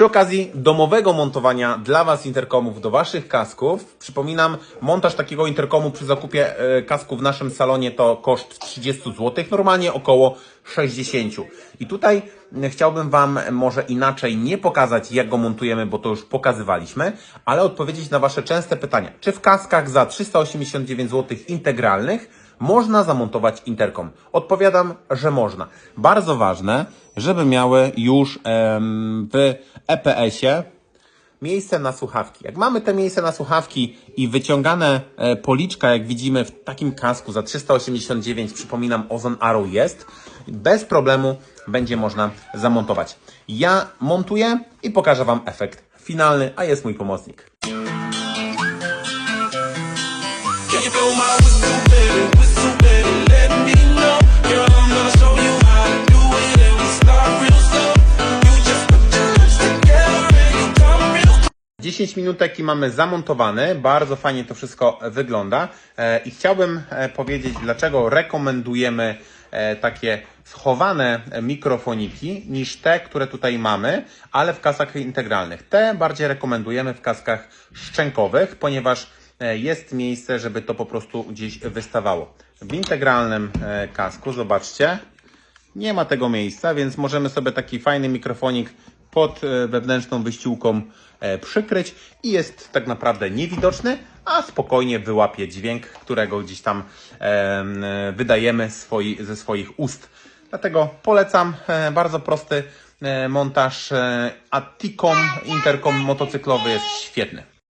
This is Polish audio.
Przy okazji domowego montowania dla Was interkomów do Waszych kasków, przypominam, montaż takiego interkomu przy zakupie e, kasku w naszym salonie to koszt 30 zł, normalnie około 60. I tutaj chciałbym Wam może inaczej nie pokazać, jak go montujemy, bo to już pokazywaliśmy, ale odpowiedzieć na Wasze częste pytania. Czy w kaskach za 389 zł integralnych można zamontować interkom? Odpowiadam, że można. Bardzo ważne, żeby miały już em, w EPS-ie miejsce na słuchawki. Jak mamy te miejsce na słuchawki i wyciągane e, policzka, jak widzimy w takim kasku za 389, przypominam, Ozon Arrow jest, bez problemu będzie można zamontować. Ja montuję i pokażę Wam efekt finalny, a jest mój pomocnik. 10 minutek i mamy zamontowany. Bardzo fajnie to wszystko wygląda. E, I chciałbym e, powiedzieć, dlaczego rekomendujemy e, takie schowane mikrofoniki niż te, które tutaj mamy, ale w kaskach integralnych. Te bardziej rekomendujemy w kaskach szczękowych, ponieważ jest miejsce, żeby to po prostu gdzieś wystawało. W integralnym e, kasku, zobaczcie, nie ma tego miejsca, więc możemy sobie taki fajny mikrofonik pod e, wewnętrzną wyściółką e, przykryć i jest tak naprawdę niewidoczny, a spokojnie wyłapie dźwięk, którego gdzieś tam em, e, wydajemy ze swoich ust. Dlatego polecam e, bardzo prosty e, montaż, e, a Ticom Intercom motocyklowy jest świetny.